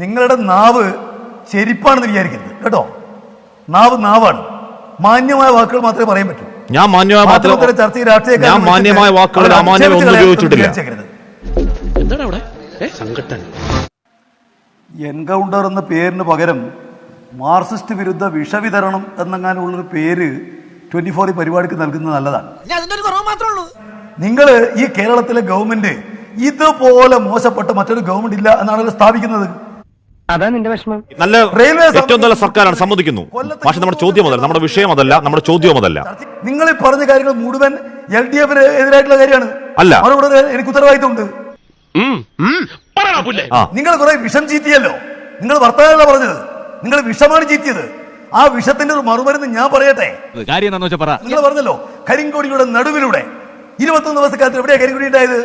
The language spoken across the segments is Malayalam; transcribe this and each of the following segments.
നിങ്ങളുടെ നാവ് ചെരിപ്പാണെന്ന് വിചാരിക്കരുത് കേട്ടോ? നാവ് നാവാണ്. മാന്യമായ വാക്കുകൾ മാത്രമേ പറയാൻ പറ്റൂ. ഞാൻ മാന്യമായ മാത്രമേ ചർച്ചയിൽ ഞാൻ മാന്യമായ വാക്കുകൾ അമാന്യം ഉപയോഗിച്ചിട്ടില്ല. എന്താണ് അവിടെ? എൻകൗണ്ടർ എന്ന പേരിന് പകരം മാർക്സിസ്റ്റ് വിരുദ്ധ വിഷവിതരണം എന്നെങ്ങാനുള്ളൊരു പേര് ട്വന്റി ഫോർ ഈ പരിപാടിക്ക് നൽകുന്നത് നല്ലതാണ്. നിങ്ങൾ ഈ കേരളത്തിലെ ഗവൺമെന്റ് ഇതുപോലെ മോശപ്പെട്ട മറ്റൊരു ഗവൺമെന്റ് ഇല്ല എന്നാണല്ലോ സ്ഥാപിക്കുന്നത്. അതാ നിന്റെ വിഷമം. നല്ല ഏറ്റവും നല്ല സർക്കാരാണ് സമ്മതിക്കുന്നു. പക്ഷെ നമ്മുടെ ചോദ്യം അതല്ല നമ്മുടെ വിഷയം അതല്ല നമ്മുടെ ചോദ്യം അതല്ല. നിങ്ങൾ ഈ പറഞ്ഞ കാര്യങ്ങൾ മുഴുവൻ എൽ ഡി എഫിന് എതിരായിട്ടുള്ള കാര്യമാണ്. അല്ല. എനിക്ക് ഉത്തരവാദിത്തമുണ്ട് നിങ്ങൾ കുറെ വിഷം ചീറ്റിയല്ലോ. നിങ്ങൾ വർത്തമാനമല്ല പറഞ്ഞത്. നിങ്ങൾ വിഷമാണ് ചീറ്റിയത്. ആ വിഷത്തിന്റെ ഒരു മറുമരുന്ന് ഞാൻ പറയട്ടെ. കാര്യം എന്താണെന്ന് വെച്ചാൽ പറ. നിങ്ങൾ പറഞ്ഞല്ലോ കരിങ്കോടിയുടെ നടുവിലൂടെ ഇരുപത്തൊന്ന് ദിവസക്കാലത്ത് എവിടെയാ കരിങ്കൊടി ഉണ്ടായത്?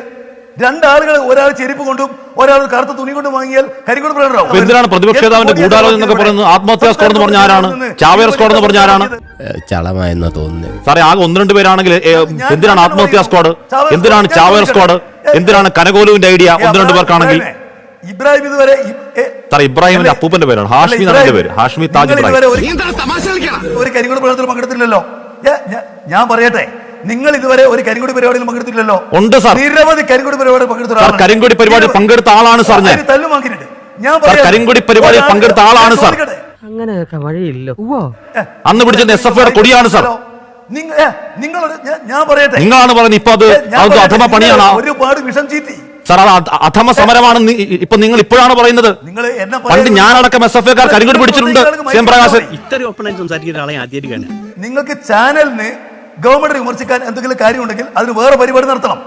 രണ്ടാളുകൾ ഒരാൾ ചെരുപ്പ് കൊണ്ടും ഒരാൾ കറുത്ത തുണി കൊണ്ടും വാങ്ങിയാൽ കരിങ്കൊടി പ്രകടനമാവും. എന്തിനാണ് പ്രതിപക്ഷ നേതാവിന്റെ ഗൂഢാലോചന എന്നൊക്കെ പറയുന്നത് ആത്മഹത്യാ സ്ക്വാഡ് എന്ന് പറഞ്ഞ ആരാണ്? ചാവേർ സ്ക്വാഡ് എന്ന് പറഞ്ഞ ആരാണ്? ചളമായെന്ന് തോന്നുന്നു സാറേ ആകെ ഒന്ന് രണ്ട് പേരാണെങ്കിൽ എന്തിനാണ് ആത്മഹത്യാ സ്കോഡ്? സ്ക്വാഡ് എന്തിനാണ് ചാവേർ സ്കോഡ്? സ്ക്വാഡ് എന്തിനാണ് കനകോലുവിന്റെ ഐഡിയ ഒന്ന് രണ്ട് പേർക്കാണെങ്കിൽ? ഇബ്രാഹിം ഇതുവരെ സാറേ ഇബ്രാഹിമിന്റെ അപ്പൂപ്പന്റെ പേരാണ്. അല്ല, ഹാഷ്മി എന്നാണ് പേര്. ഹാഷ്മി താജ് ഇബ്രാഹിം. ഒരു- ഒരു കരിങ്കൊടി പ്രകടനത്തിൽ പങ്കെടുത്തില്ലല്ലോ. ഞാൻ പറയട്ടെ. നിങ്ങൾ ഇതുവരെ ഒരു കരിങ്കുടി പരിപാടിയിൽ പങ്കെടുത്തില്ലല്ലോ ഉണ്ട് സാർ. നിരവധി കരിങ്കുടി പരിപാടി പങ്കെടുത്ത കരിങ്കുടി പരിപാടി പങ്കെടുത്ത ആളാണ് സാർ ഞാൻ. തല്ലുമാക്കിയിട്ടുണ്ട്. ഞാൻ കരിങ്കുടി പറയാം. കരിങ്കൊടി പരിപാടിയിൽ പങ്കെടുത്ത ആളാണ് സാർ. അങ്ങനെ അങ്ങനെയൊക്കെ വഴിയില്ല. അന്ന് പിടിച്ചത് എസ് എഫ് കൊടിയാണ് സാർ. നിങ്ങൾ നിങ്ങൾ ഞാൻ- പറയട്ടെ? നിങ്ങളാണ് പറയുന്നത് ഇപ്പൊ അത് അധമ പണിയാണ്. ഒരുപാട് വിഷം ചീറ്റി. സാർ അത് അധ- അധമ സമരമാണ് ഇപ്പൊ നിങ്ങൾ ഇപ്പോഴാണ് പറയുന്നത്. നിങ്ങൾ എന്നെ പണ്ട് ഞാനടക്കം എസ് എഫ് ഐക്കാർ കരിങ്കൊടി പിടിച്ചിട്ടുണ്ട് സി എം പ്രകാശൻ. ഇത്രയും സംസാരിക്കുന്ന ആളെ ആദ്യമായിട്ട് കാണാൻ നിങ്ങൾക്ക് ചാനലിന് ഗവൺമെന്റ് വിമർശിക്കാൻ എന്തെങ്കിലും കാര്യമുണ്ടെങ്കിൽ അതിന് വേറെ പരിപാടി നടത്തണം.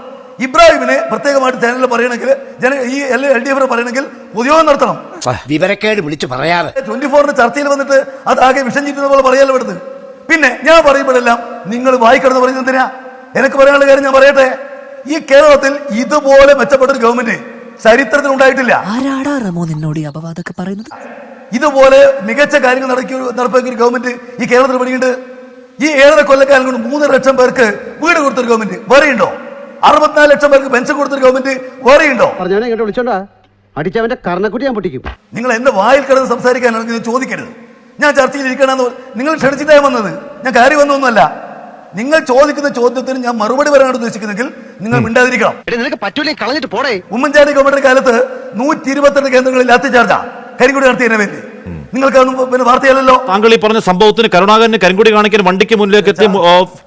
ഇബ്രാഹിമിനെ പ്രത്യേകമായിട്ട് ചാനലിൽ പറയണമെങ്കിൽ ജന ഈ എൽ എൽ ഡി എഫിനെ പറയണമെങ്കിൽ പൊതുയോഗം നടത്തണം. വിവരക്കേട് വിളിച്ചു പറയാതെ. ട്വന്റി ഫോറിന്റെ ചർച്ചയിൽ വന്നിട്ട് അത് ആകെ വിഷം ചീറ്റുന്ന പോലെ പറയാലോ എടുത്ത് പിന്നെ ഞാൻ പറയുമ്പോഴെല്ലാം നിങ്ങൾ വായിക്കണമെന്ന് പറയുന്നത് എന്തിനാ? എനിക്ക് പറയാനുള്ള കാര്യം ഞാൻ പറയട്ടെ. ഈ കേരളത്തിൽ ഇതുപോലെ മെച്ചപ്പെട്ട ഒരു ഗവൺമെന്റ് ചരിത്രത്തിൽ ഉണ്ടായിട്ടില്ല. ആരാടാ റമോ നിന്നോട് അപവാദമൊക്കെ പറയുന്നത്? ഇതുപോലെ മികച്ച കാര്യങ്ങൾ നടക്കി നടപ്പാക്കിയ ഒരു ഗവൺമെന്റ് ഈ കേരളത്തിൽ പണിയുണ്ട് ഈ ഏഴര കൊല്ലക്കാലം കൊണ്ട് മൂന്നര ലക്ഷം പേർക്ക് വീട് കൊടുത്തൊരു ഗവൺമെന്റ് വേറെയുണ്ടോ? അറുപത്തിനാല് ലക്ഷം പേർക്ക് പെൻഷൻ കൊടുത്തൊരു ഗവൺമെന്റ് വേറെയുണ്ടോ? അടിച്ചവന്റെ കർണക്കുട്ടി ഞാൻ പൊട്ടിക്കും. നിങ്ങൾ എന്റെ വായിൽ കിടന്ന് സംസാരിക്കാനാണ് നിങ്ങൾ ചോദിക്കരുത്. ഞാൻ ചർച്ചയിൽ ഇരിക്കണമെന്ന് നിങ്ങൾ ക്ഷണിച്ചിട്ടാണ് വന്നത്. ഞാൻ കാര്യം വന്നൊന്നുമല്ല നിങ്ങൾ ചോദിക്കുന്ന ചോദ്യത്തിന് ഞാൻ മറുപടി പറയാനാണ് ഉദ്ദേശിക്കുന്നെങ്കിൽ നിങ്ങൾ മിണ്ടാതിരിക്കണം. നിനക്ക് പറ്റൂലേ കളഞ്ഞിട്ട് പോടേ. ഉമ്മൻചാണ്ടി ഗവൺമെന്റ് കാലത്ത് നൂറ്റി ഇരുപത്തിരണ്ട് കേന്ദ്രങ്ങളിൽ അത്തിച്ചാർജ ചാർജാ കരിങ്കുടി നടത്തിയതിനെ വേണ്ടി പിന്നെ വാർത്തയല്ലല്ലോ. താങ്കൾ ഈ പറഞ്ഞ സംഭവത്തിന് കരുണാകരന് കരിങ്കുടി കാണിക്കാൻ വണ്ടിക്ക് മുന്നിലേക്ക് എത്തി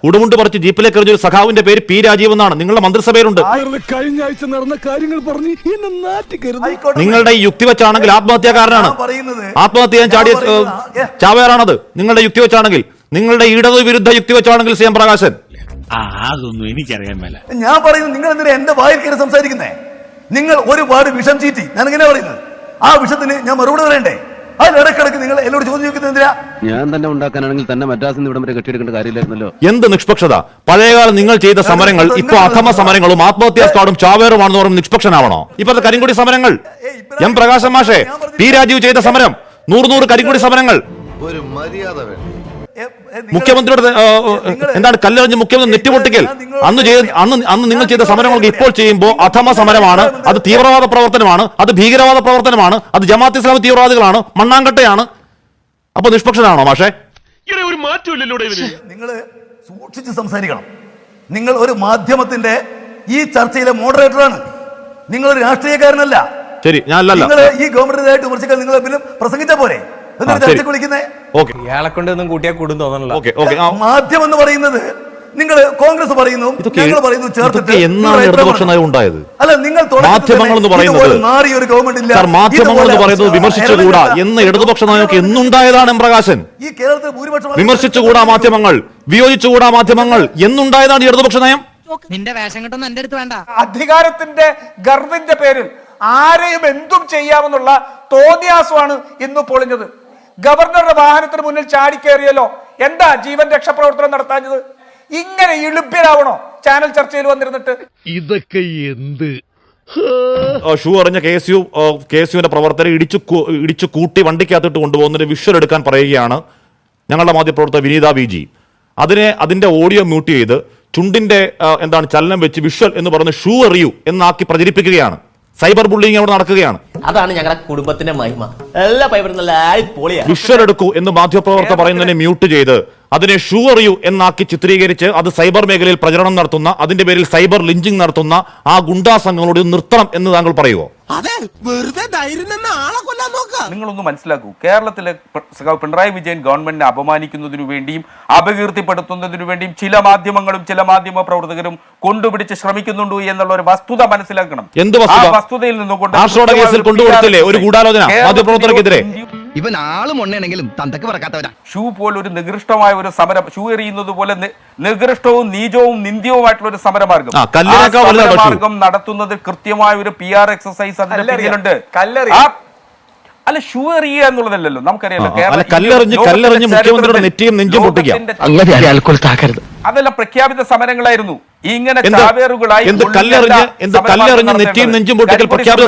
ഉടുമുണ്ട് പറിച്ച് ജീപ്പിലേക്ക് എറിഞ്ഞ ഒരു സഖാവിന്റെ പേര് പി രാജീവ് എന്നാണ്. നിങ്ങളുടെ മന്ത്രിസഭയിലുണ്ട്. കഴിഞ്ഞ ആഴ്ച നടന്ന കാര്യങ്ങൾ പറഞ്ഞ്. നിങ്ങളുടെ ഈ യുക്തി വെച്ചാണെങ്കിൽ ആത്മഹത്യാകാരനാണ് ഞാൻ ആത്മഹത്യ ചെയ്യാൻ ചാടിയ ചാവയാറാണത് നിങ്ങളുടെ യുക്തി വെച്ചാണെങ്കിൽ നിങ്ങളുടെ ഇടതു വിരുദ്ധ യുക്തി വെച്ചാണെങ്കിൽ സി എം പ്രകാശൻ. അതൊന്നും എനിക്കറിയാൻ മേല. ഞാൻ പറയുന്നത് നിങ്ങൾ എന്തിനാ എന്റെ വായിൽ കയറി സംസാരിക്കുന്നേ? നിങ്ങൾ ഒരുപാട് വിഷം ചീറ്റി. ഞാൻ ഇങ്ങനെ പറയുന്നത്? ആ വിഷത്തിന് ഞാൻ മറുപടി പറയണ്ടേ? അതിലിടക്കിടക്ക് നിങ്ങൾ എന്നോട് ചോദ്യം ചോദിക്കുന്നത് എന്തിനാ? ഞാൻ തന്നെ ഉണ്ടാക്കാനാണെങ്കിൽ തന്നെ മദ്രാസിൽ നിന്ന് ഇവിടം വരെ കെട്ടിയെടുക്കേണ്ട കാര്യമില്ലായിരുന്നല്ലോ. എന്ത് നിഷ്പക്ഷത? പഴയകാലം നിങ്ങൾ ചെയ്ത സമരങ്ങൾ ഇപ്പൊ അധമ സമരങ്ങളും ആത്മഹത്യാ സ്ക്വാഡും ചാവേറുമാണെന്ന് പറയുമ്പോൾ നിഷ്പക്ഷനാവണോ? ഇപ്പോഴത്തെ കരിങ്കുടി സമരങ്ങൾ? എം പ്രകാശൻ മാഷെ പി രാജീവ് ചെയ്ത സമരം നൂറ് നൂറ് കരിങ്കുടി സമരങ്ങൾ. ഒരു മര്യാദ വേണ്ട? മുഖ്യമന്ത്രിയുടെ എന്താണ് കല്ലെറിഞ്ഞ് മുഖ്യമന്ത്രി നെറ്റിപൊട്ടിക്കൽ അന്ന് ചെയ്ത് അന്ന് അന്ന് നിങ്ങൾ ചെയ്ത സമരങ്ങൾക്ക് ഇപ്പോൾ ചെയ്യുമ്പോൾ അധമ സമരമാണ് അത് തീവ്രവാദ പ്രവർത്തനമാണ് അത് ഭീകരവാദ പ്രവർത്തനമാണ് അത് ജമാഅത്ത് ഇസ്ലാമി തീവ്രവാദികളാണ് മണ്ണാങ്കട്ടയാണ്. അപ്പൊ നിഷ്പക്ഷനാണോ മാഷെ? ഒരു മാറ്റമില്ലല്ലോ നിങ്ങൾ സൂക്ഷിച്ച് സംസാരിക്കണം. നിങ്ങൾ ഒരു മാധ്യമത്തിന്റെ ഈ ചർച്ചയിലെ മോഡറേറ്ററാണ് നിങ്ങൾ ഒരു രാഷ്ട്രീയക്കാരനല്ല. ശരി ഞാൻ അല്ലല്ല നിങ്ങൾ ഈ ഗവൺമെന്റിനായിട്ട് വിമർശിക്കാൻ നിങ്ങൾ പ്രസംഗിച്ച പോരെ? ആ, എന്നിട്ട് വിളിക്കുന്നേ ഓക്കെ. ഇയാളെ കൊണ്ട് ഒന്നും കൂട്ടിയാൽ കൂടും തോന്നണല്ലോ. Okay okay. ആ, മാധ്യമം എന്ന് പറയുന്നത് നിങ്ങൾ കോൺഗ്രസ് പറയുന്നു ഞങ്ങൾ പറയുന്നു ചേർത്തിട്ട് എന്നാണ് ഇടതുപക്ഷ നയം ഉണ്ടായത്? അല്ല നിങ്ങൾ മാധ്യമങ്ങൾ എന്ന് പറയുന്നത് മാറിയ ഒരു ഗവൺമെന്റ് ഇല്ല. മാധ്യമങ്ങൾ എന്ന് പറയുന്നത് വിമർശിച്ചുകൂടാ? എന്ന് ഇടതുപക്ഷ നയമൊക്കെ എന്നുണ്ടായതാണ് എം പ്രകാശൻ. ഈ കേരളത്തിൽ ഭൂരിപക്ഷം വിമർശിച്ചുകൂടാ മാധ്യമങ്ങൾ? വിയോജിച്ചുകൂടാ മാധ്യമങ്ങൾ? എന്നുണ്ടായതാണ് ഇടതുപക്ഷ നയം? നിന്റെ വേഷം കിട്ടുന്ന എന്റെ അടുത്ത് വേണ്ട. അധികാരത്തിന്റെ ഗർവിന്റെ പേരിൽ ആരെയും എന്തും ചെയ്യാമെന്നുള്ള തോന്നിയാസമാണ് ഇന്ന് പൊളിഞ്ഞത്. ഗവർണറുടെ വാഹനത്തിന് മുന്നിൽ ചാടിക്കേറിയല്ലോ. എന്താ ജീവൻ രക്ഷാപ്രവർത്തനം നടത്താഞ്ഞത്? ഇങ്ങനെ ഇളുപ്പ്യരാവണോ ചാനൽ ചർച്ചയിൽ വന്നിരുന്നിട്ട്? ഇതൊക്കെ എന്ത്? ഷൂ അറിഞ്ഞ K S U K S യുവിന്റെ പ്രവർത്തകരെ ഇടിച്ചു ഇടിച്ചു കൂട്ടി വണ്ടിക്കകത്തിട്ട് കൊണ്ടുപോകുന്നതിന് വിഷ്വൽ എടുക്കാൻ പറയുകയാണ് ഞങ്ങളുടെ മാധ്യമപ്രവർത്തക വിനീത വി ജി അതിനെ അതിന്റെ ഓഡിയോ മ്യൂട്ട് ചെയ്ത് ചുണ്ടിന്റെ എന്താണ് ചലനം വെച്ച് വിഷ്വൽ എന്ന് പറഞ്ഞ് ഷൂ എറിയൂ എന്നാക്കി പ്രചരിപ്പിക്കുകയാണ്. സൈബർ ബുള്ളിങ് അവിടെ നടക്കുകയാണ്. അതാണ് ഞങ്ങളുടെ കുടുംബത്തിന്റെ മഹിമ. എല്ലാ പൈബറും നല്ല പൊളിയാ വിഷ്വൽ എടുക്കൂ എന്ന് മാധ്യമപ്രവർത്തകർ പറയുന്നതിനെ മ്യൂട്ട് ചെയ്ത് അതിനെ ഷൂ അറിയൂ എന്നാക്കി ചിത്രീകരിച്ച് അത് സൈബർ മേഖലയിൽ പ്രചരണം നടത്തുന്ന അതിന്റെ പേരിൽ സൈബർ ലിഞ്ചിങ് നടത്തുന്ന ആ ഗുണ്ടാ സംഘങ്ങളോട് നിർത്തണം എന്ന് താങ്കൾ പറയുമോ അതെ വെറുതെ ധൈര്യം ആളെ കൊല്ലാൻ നോക്കാം നിങ്ങളൊന്ന് മനസ്സിലാക്കൂ. കേരളത്തിലെ പിണറായി വിജയൻ ഗവൺമെന്റിനെ അപമാനിക്കുന്നതിനു വേണ്ടിയും അപകീർത്തിപ്പെടുത്തുന്നതിനു വേണ്ടിയും ചില മാധ്യമങ്ങളും ചില മാധ്യമ പ്രവർത്തകരും കൊണ്ടുപിടിച്ച് ശ്രമിക്കുന്നുണ്ട് എന്നുള്ള ഒരു വസ്തുത മനസ്സിലാക്കണം. എന്ത് വസ്തുത? ആ വസ്തുതയിൽ നിന്നുകൊണ്ട് കൊണ്ട് കേസിൽ കൃത്യമായ ഒരു ഒരു ഗൂഢാലോചന മാധ്യമപ്രവർത്തകർക്കെതിരെ. ഇവൻ ആളും ഉണ്ണയാണെങ്കിലും തന്തക്ക് പറക്കാത്തവരാ ഷൂ പോലെ ഒരു നികൃഷ്ടമായ ഒരു സമരം ഷൂ എറിയുന്നത് പോലെ നികൃഷ്ടവും നീചവും നിന്ദ്യവുമായിട്ടുള്ള ഒരു സമരമാർഗം. ആ, കല്ലിനേക്കാൾ ആ സമരമാർഗം നടത്തുന്നത് കൃത്യമായ ഒരു പി ആർ എക്സസൈസ് അതിന്റെ പിന്നിലുണ്ട്. ആ- അല്ല ഷൂ എറിയുക എന്നുള്ളതല്ലല്ലോ. നമുക്കറിയാലോ അതെല്ലാം പ്രഖ്യാപിത സമരങ്ങളായിരുന്നു. ഇങ്ങനെ കല്ലെറിഞ്ഞ്-. നെറ്റിയും നെഞ്ചും പൊട്ടിക്കൽ പ്രഖ്യാപിത?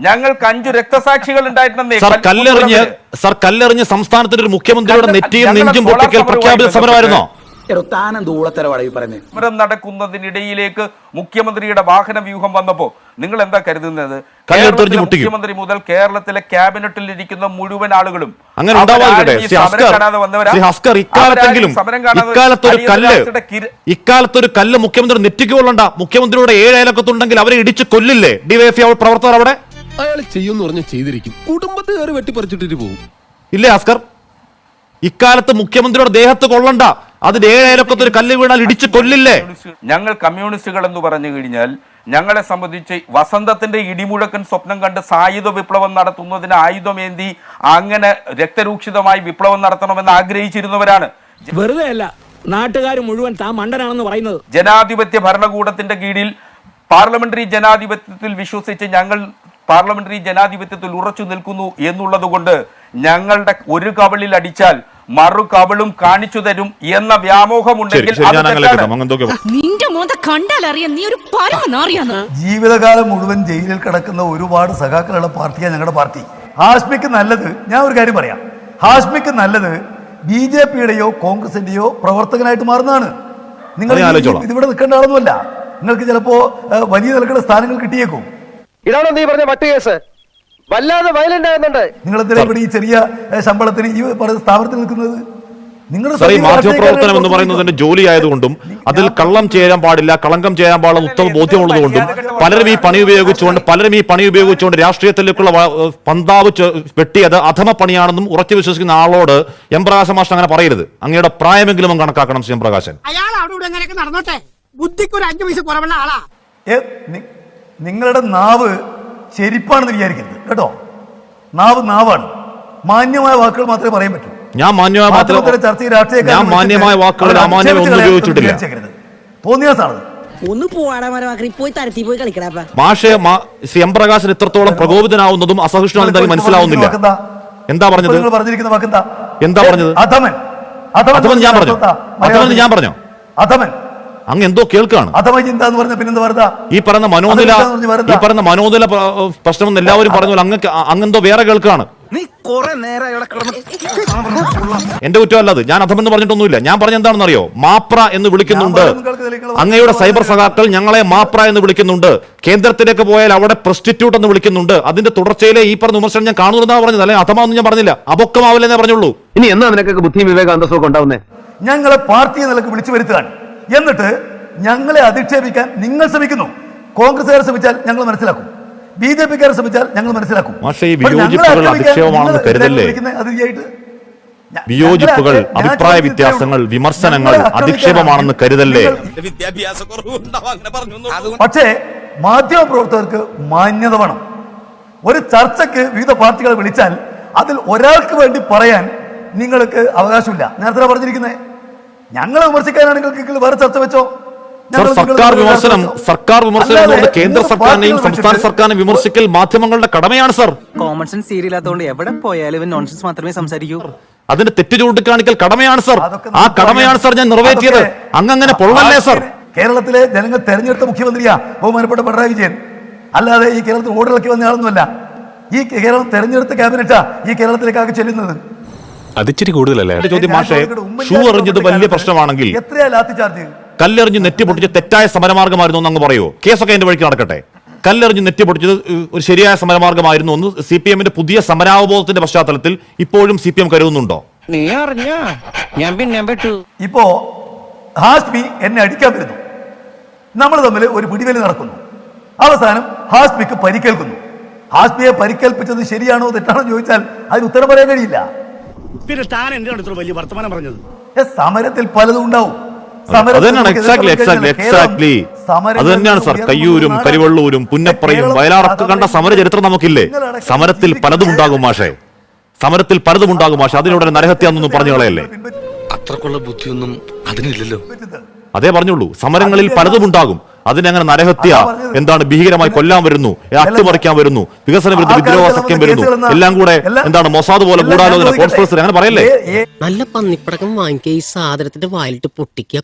ഞങ്ങൾക്ക് അഞ്ചു രക്തസാക്ഷികൾ ഉണ്ടായിട്ടുണ്ടെന്നേ കല്ലെറിഞ്ഞ് സർ കല്ലെറിഞ്ഞ് സംസ്ഥാനത്തിന്റെ ഒരു മുഖ്യമന്ത്രിയുടെ നെറ്റിയും നെഞ്ചും പൊട്ടിക്കൽ പ്രഖ്യാപിത സമരമായിരുന്നോ സമരം നടക്കുന്നതിനിടയിലേക്ക് മുഖ്യമന്ത്രിയുടെ വാഹന വ്യൂഹം വന്നപ്പോ നിങ്ങൾ എന്താ കരുതുന്നത് കേരളത്തിലെ മുഖ്യമന്ത്രി മുതൽ കേരളത്തിലെ ക്യാബിനറ്റിൽ ഇരിക്കുന്ന മുഴുവൻ ആളുകളും അങ്ങനെ ഇക്കാലത്തൊരു കല്ല് മുഖ്യമന്ത്രി നെറ്റിക്ക് കൊള്ളണ്ട മുഖ്യമന്ത്രിയുടെ ഏഴ് അയലക്കത്തുണ്ടെങ്കിൽ അവരെ ഇടിച്ച് കൊല്ലില്ലേ? ഡിവൈഎഫ്ഐ പ്രവർത്തകർ അവിടെ? അയാൾ ചെയ്യുമെന്ന് പറഞ്ഞ് ചെയ്തിരിക്കും. കുടുംബത്തിൽ കയറി വെട്ടിപ്പറിച്ചിട്ടിട്ട് പോകും. ഇല്ലേ ഹസ്കർ? ഇക്കാലത്ത് മുഖ്യമന്ത്രിയുടെ ദേഹത്ത് കൊള്ളണ്ട. അതിന് ഏഴ് അയലക്കത്തൊരു കല്ല് വീണാൽ ഇടിച്ച് കൊല്ലില്ലേ? ഞങ്ങൾ കമ്മ്യൂണിസ്റ്റുകൾ എന്ന് പറഞ്ഞു കഴിഞ്ഞാൽ ഞങ്ങളെ സംബന്ധിച്ച് വസന്തത്തിന്റെ ഇടിമുഴക്കൻ സ്വപ്നം കണ്ട് സായുധ വിപ്ലവം നടത്തുന്നതിന് ആയുധമേന്തി അങ്ങനെ രക്തരൂക്ഷിതമായി വിപ്ലവം നടത്തണമെന്ന് ആഗ്രഹിച്ചിരുന്നവരാണ്. വെറുതെ അല്ല നാട്ടുകാർ മുഴുവൻ താ മണ്ടനാണെന്ന് പറയുന്നത്. ജനാധിപത്യ ഭരണകൂടത്തിന്റെ കീഴിൽ പാർലമെന്ററി ജനാധിപത്യത്തിൽ വിശ്വസിച്ച് ഞങ്ങൾ പാർലമെന്ററി ജനാധിപത്യത്തിൽ ഉറച്ചു നിൽക്കുന്നു എന്നുള്ളത് കൊണ്ട് ഞങ്ങളുടെ ഒരു കവളിൽ അടിച്ചാൽ മറു കവിളും കാണിച്ചു തരും എന്ന വ്യാമോഹമുണ്ടെങ്കിൽ നിന്റെ നീ ഒരു ജീവിതകാലം മുഴുവൻ ജയിലിൽ കിടക്കുന്ന ഒരുപാട് സഖാക്കളുള്ള പാർട്ടിയാണ് ഞങ്ങളുടെ പാർട്ടി. ഹാഷ്മിക്ക് നല്ലത് ഞാൻ ഒരു കാര്യം പറയാം. ഹാഷ്മിക്ക് നല്ലത് ബി ജെ പിയുടെയോ കോൺഗ്രസിന്റെയോ പ്രവർത്തകനായിട്ട് മാറുന്നതാണ്. നിങ്ങൾ. ഇതിവിടെ നിൽക്കേണ്ട ആളൊന്നുമല്ല. നിങ്ങൾക്ക് ചിലപ്പോ വലിയ നിലക്കുള്ള സ്ഥാനങ്ങൾ കിട്ടിയേക്കും. ഇതാണോ നീ പറഞ്ഞ മറ്റു കേസ്? വല്ലാതെ വയലന്റ് ആകുന്നുണ്ട്. നിങ്ങൾ ഇവിടെ ഈ ചെറിയ ശമ്പളത്തിന് ഈ സ്ഥാപനത്തിൽ നിൽക്കുന്നത്? മാധ്യമപ്രവർത്തനം എന്ന് പറയുന്നതിന്റെ ജോലി ആയതുകൊണ്ടും അതിൽ കള്ളം ചേരാൻ പാടില്ല കളങ്കം ചേരാൻ പാടില്ല ഉത്തമ ബോധ്യമുള്ളതുകൊണ്ടും പലരും ഈ പണി ഉപയോഗിച്ചുകൊണ്ട് പലരും ഈ പണി ഉപയോഗിച്ചുകൊണ്ട് രാഷ്ട്രീയത്തിലേക്കുള്ള പന്താവ് വെട്ടിയത് അധമ പണിയാണെന്നും ഉറച്ചു വിശ്വസിക്കുന്ന ആളോട് എം പ്രകാശൻ മാഷൻ അങ്ങനെ പറയരുത്. അങ്ങയുടെ പ്രായമെങ്കിലും കണക്കാക്കണം ശ്രീ എം പ്രകാശൻ. നടന്നോട്ടെ? ബുദ്ധിക്ക് ഒരു അഞ്ചു പൈസ കുറവുള്ള ആളാ. നിങ്ങളുടെ നാവ് ചെരിപ്പാണെന്ന് വിചാരിക്കരുത്. കേട്ടോ? നാവ് നാവാണ്. മാന്യമായ വാക്കുകൾ മാത്രമേ പറയാൻ പറ്റൂ. ഞാൻ മാന്യമായ ചർച്ചയിൽ രാഷ്ട്രീയക്കാരെ ഞാൻ മാന്യമായ വാക്കുകൾ അമാന്യം ഉപയോഗിച്ചിട്ടില്ല. തോന്നിയാസാണത്. ഒന്ന് മാഷെ ശ്രീ എം പ്രകാശൻ ഇത്രത്തോളം പ്രകോപിതനാവുന്നതും അസഹിഷ്ണുവാണെന്ന് മനസ്സിലാവുന്നില്ല? എന്താ? പറഞ്ഞത്? എന്താ? പറഞ്ഞത്? അധമൻ. ഞാൻ പറഞ്ഞു. അധമൻ ഞാൻ പറഞ്ഞു. അധമൻ. അങ്ങ് എന്തോ കേൾക്കാണ് ഈ ചിന്ത എന്ന് പറഞ്ഞ പിന്നെന്താ ഈ മനോനില? ഈ പറഞ്ഞ മനോനില പ്രശ്നം എന്ന് എല്ലാവരും പറഞ്ഞു അങ്ങ് അങ്ങെന്തോ വേറെ കേൾക്കാണ്. എന്റെ കുറ്റമല്ല നേരം ഇവിടെ കിടന്ന് ഞാൻ അധമെന്ന് പറഞ്ഞിട്ടൊന്നുമില്ല. ഞാൻ പറഞ്ഞ എന്താണെന്ന് അറിയോ മാപ്ര എന്ന് വിളിക്കുന്നുണ്ട്. അങ്ങയുടെ സൈബർ സഖാക്കൾ ഞങ്ങളെ മാപ്ര എന്ന് വിളിക്കുന്നുണ്ട്. കേന്ദ്രത്തിലേക്ക് പോയാൽ അവിടെ പ്രസ്റ്റിറ്റ്യൂട്ട് എന്ന് വിളിക്കുന്നുണ്ട്. അതിന്റെ തുടർച്ചയിലെ ഈ പറഞ്ഞ വിമർശനം ഞാൻ കാണുന്നതാണ് പറഞ്ഞത്. അല്ലെ? അഥമാ ഒന്നും ഞാൻ പറഞ്ഞില്ല. അബൊക്കമാവില്ലെന്നേ പറഞ്ഞുള്ളൂ. ഇനി എന്നാ നിനക്കൊക്കെ ബുദ്ധിയും വിവേകാന്തസവും ഉണ്ടാവുന്നേ? ഞങ്ങളെ പാർട്ടിയെ നിലയ്ക്ക് വിളിച്ചു വരുത്തുകയാണ്. എന്നിട്ട് ഞങ്ങളെ അധിക്ഷേപിക്കാൻ നിങ്ങൾ ശ്രമിക്കുന്നു. കോൺഗ്രസ്സുകാർ ശ്രമിച്ചാൽ ഞങ്ങൾ മനസ്സിലാക്കും. ബി ജെ പിക്കാർ ശ്രമിച്ചാൽ ഞങ്ങൾ മനസ്സിലാക്കും. വിയോജിപ്പുകൾ അതിഥിയായിട്ട് അഭിപ്രായ വ്യത്യാസങ്ങൾ വിമർശനങ്ങൾ അധിക്ഷേപമാണെന്ന് കരുതല്ലേ? പക്ഷേ മാധ്യമ പ്രവർത്തകർക്ക് മാന്യത വേണം. ഒരു ചർച്ചയ്ക്ക് വിവിധ പാർട്ടികളെ വിളിച്ചാൽ അതിൽ ഒരാൾക്ക് വേണ്ടി പറയാൻ നിങ്ങൾക്ക് അവകാശമില്ല. നേരത്തെ പറഞ്ഞിരിക്കുന്നത് ഞങ്ങളെ വിമർശിക്കാനാണെങ്കിൽ നിങ്ങൾ വേറെ ചർച്ച വെച്ചോ? സർ സർക്കാർ വിമർശനം സർക്കാർ വിമർശനം കേന്ദ്ര സർക്കാരിനെയും സംസ്ഥാന സർക്കാരിനെ വിമർശിക്കൽ മാധ്യമങ്ങളുടെ കടമയാണ് സർ. കോമൺ സെൻസ് ഇല്ലാത്തതുകൊണ്ട് എവിടെ പോയാലും ഇവൻ നോൺസെൻസ് മാത്രമേ സംസാരിക്കൂ. അതിന്റെ തെറ്റ് ചൂണ്ടിക്കാണിക്കൽ കടമയാണ് സർ. ആ കടമയാണ് സർ ഞാൻ നിറവേറ്റിയത്. അങ്ങനെ അങ്ങങ്ങനെ പൊള്ളല്ലേ സർ? കേരളത്തിലെ ജനങ്ങൾ തെരഞ്ഞെടുത്ത മുഖ്യമന്ത്രിയാ ബഹുമാനപ്പെട്ട പിണറായി വിജയൻ. അല്ലാതെ ഈ കേരളത്തിൽ ഓടിളക്കി വന്ന ആളൊന്നുമല്ല. ഈ കേരളം തെരഞ്ഞെടുത്ത ക്യാബിനറ്റാ ഈ കേരളത്തിലേക്കാകെ ചെല്ലുന്നത്. അതിച്ചിരി കൂടുതലല്ലേ? എന്റെ ചോദ്യം മാഷേ ഷൂ അറിഞ്ഞത് എറിഞ്ഞത് വലിയ പ്രശ്നമാണെങ്കിൽ എത്രയാ ലാത്തി ചാർജ്? കല്ലെറിഞ്ഞ് നെറ്റി പൊട്ടിച്ച് തെറ്റായ സമരമാർഗമായിരുന്നു എന്ന് അങ്ങ് പറയുമോ കേസൊക്കെ എന്റെ വഴിക്ക് നടക്കട്ടെ. കല്ലെറിഞ്ഞ് നെറ്റിപ്പൊടിച്ചത് ഒരു ശരിയായ സമരമാർഗമായിരുന്നു എന്ന് സി പി എമ്മിന്റെ പുതിയ സമരാവബോധത്തിന്റെ പശ്ചാത്തലത്തിൽ ഇപ്പോഴും സി പി എം കരുതുന്നുണ്ടോ? നീ അറിഞ്ഞ? ഞാൻ പിന്നെ പെട്ടു. ഇപ്പോ ഹാസ്മി എന്നെ അടിക്കാൻ വരുന്നു. നമ്മൾ തമ്മിൽ ഒരു പിടിവലി നടക്കുന്നു. അവസാനം ഹാസ്മിക്ക് പരിക്കേൽക്കുന്നു. ഹാസ്മിയെ പരിക്കേൽപ്പിച്ചത് ശരിയാണോ തെറ്റാണോ ചോദിച്ചാൽ അതിന് ഉത്തരം പറയാൻ കഴിയില്ല. പിന്നെ താൻ എന്തിനാണ് ഇത്ര വലിയ വർത്തമാനം പറഞ്ഞത്? സമരത്തിൽ പലതും ഉണ്ടാവും. സമരം അത് തന്നെയാണ് നമുക്ക് എക്സാക്ട്ലി എക്സാക്ട്ലി എക്സാക്ട്ലി അത് തന്നെയാണ് സാർ കയ്യൂരും കരിവള്ളൂരും. പുന്നപ്പറയും വയലാറൊക്കെ കണ്ട സമര ചരിത്രം നമുക്കില്ലേ? സമരത്തിൽ പലതും ഉണ്ടാകും മാഷേ. സമരത്തിൽ പലതും ഉണ്ടാകും മാഷെ. അതിലൂടെ നരഹത്യ എന്നൊന്നും പറഞ്ഞു കളയല്ലേ? അത്രക്കുള്ള ബുദ്ധിയൊന്നും അതിനില്ലല്ലോ. അതേ പറഞ്ഞുള്ളൂ. സമരങ്ങളിൽ പലതും ഉണ്ടാകും. അതിനങ്ങനെ നരഹത്യ എന്താണ് ഭീകരമായി കൊല്ലാൻ വരുന്നു അട്ടിമറിക്കാൻ വരുന്നു വികസന വിരുദ്ധ വിദ്രോഹ സഖ്യം വരുന്നു. എല്ലാം കൂടെ എന്താണ് മൊസാദ് പോലെ കൂടാലോചന ഗൂഢാലോചന കോൺസ്പിറസി അങ്ങനെ പറയല്ലേ? നല്ല പന്നിപ്പടക്കം വാങ്ങിക്കുക ഈ സാധനത്തിന്റെ വായിലിട്ട് പൊട്ടിക്കുക